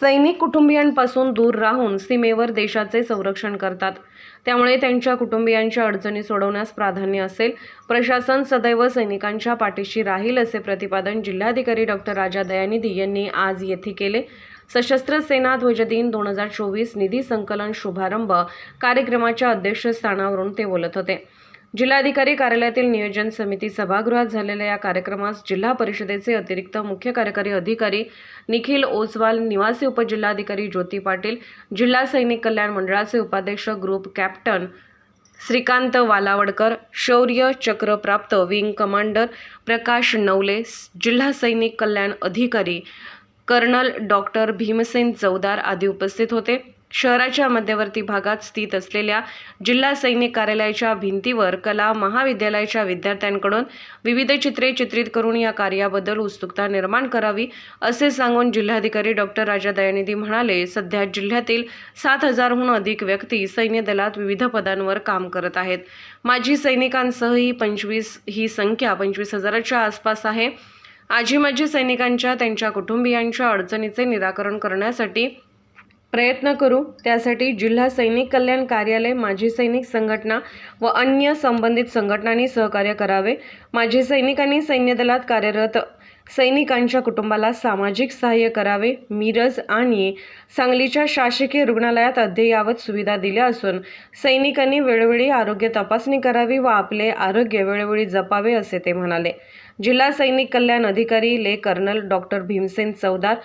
सैनिक कुटुंबियांपासून दूर राहून सीमेवर देशाचे संरक्षण करतात. त्यामुळे त्यांच्या कुटुंबियांच्या अडचणी सोडवण्यास प्राधान्य असेल. प्रशासन सदैव सैनिकांच्या पाठीशी राहील असे प्रतिपादन जिल्हाधिकारी डॉक्टर राजा दयानिधी यांनी आज येथे केले. सशस्त्र सेना ध्वज दिन दोन हजार चोवीस निधी संकलन शुभारंभ कार्यक्रमाच्या अध्यक्षस्थानावरून ते बोलत होते. जिल्हाधिकारी कार्यालयातील नियोजन समिती सभागृहात झालेल्या या कार्यक्रमास जिल्हा परिषदेचे अतिरिक्त मुख्य कार्यकारी अधिकारी निखिल ओसवाल निवासी उपजिल्हाधिकारी ज्योती पाटील जिल्हा सैनिक कल्याण मंडळाचे उपाध्यक्ष ग्रुप कॅप्टन श्रीकांत वालावडकर शौर्य चक्रप्राप्त विंग कमांडर प्रकाश नवले जिल्हा सैनिक कल्याण अधिकारी कर्नल डॉक्टर भीमसेन चौदार आदी उपस्थित होते. शहराच्या मध्यवर्ती भागात स्थित असलेल्या जिल्हा सैनिक कार्यालयाच्या भिंतीवर कला महाविद्यालयाच्या विद्यार्थ्यांकडून विविध चित्रे चित्रित करून या कार्याबद्दल उत्सुकता निर्माण करावी असे सांगून जिल्हाधिकारी डॉक्टर राजा दयानिधी म्हणाले सध्या जिल्ह्यातील सात हजारहून अधिक व्यक्ती सैन्य दलात विविध पदांवर काम करत आहेत. माजी सैनिकांसह ही पंचवीस ही संख्या पंचवीस हजाराच्या आसपास आहे. आजी माजी सैनिकांच्या त्यांच्या कुटुंबियांच्या अडचणीचे निराकरण करण्यासाठी प्रयत्न करू. त्यासाठी जिल्हा सैनिक कल्याण कार्यालय माजी सैनिक संघटना व अन्य संबंधित संघटनांनी सहकार्य करावे. माजी सैनिकांनी सैन्य दलात कार्यरत सैनिकांच्या कुटुंबाला सामाजिक सहाय्य करावे. मिरज आणि सांगलीच्या शासकीय रुग्णालयात अद्ययावत सुविधा दिल्या असून सैनिकांनी वेळोवेळी आरोग्य तपासणी करावी व आपले आरोग्य वेळोवेळी जपावे असे ते म्हणाले. जिल्हा सैनिक कल्याण अधिकारी ले कर्नल डॉक्टर भीमसेन चौदार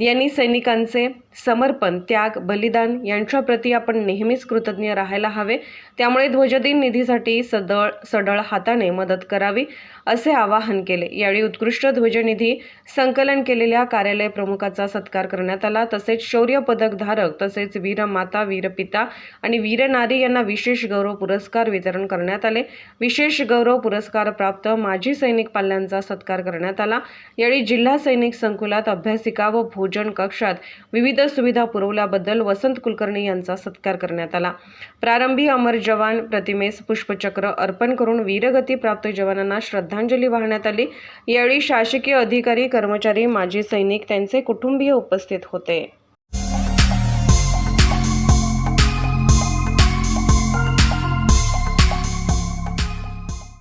यांनी सैनिकांचे समर्पण त्याग बलिदान यांच्याप्रती आपण नेहमीच कृतज्ञ राहायला हवे. त्यामुळे ध्वजदिन निधीसाठी सदळ सडळ हाताने मदत करावी असे आवाहन केले. यावेळी उत्कृष्ट ध्वजनिधी संकलन केलेल्या कार्यालय प्रमुखाचा सत्कार करण्यात आला. तसेच शौर्य पदकधारक तसेच वीरमाता वीरपिता आणि वीरनारी यांना विशेष गौरव पुरस्कार वितरण करण्यात आले. विशेष गौरव पुरस्कार प्राप्त माजी सैनिक पाल्यांचा सत्कार करण्यात आला. यावेळी जिल्हा सैनिक संकुलात अभ्यासिका व भोजन कक्षात विविध सुविधा पुरवल्याबद्दल वसंत कुलकर्णी यांचा सत्कार करण्यात आला. प्रारंभी अमर जवान प्रतिमेस पुष्पचक्र अर्पण करून वीरगती प्राप्त जवानांना श्रद्धांजली वाहण्यात आली. यावेळी शासकीय अधिकारी कर्मचारी माजी सैनिक त्यांचे कुटुंबीय उपस्थित होते.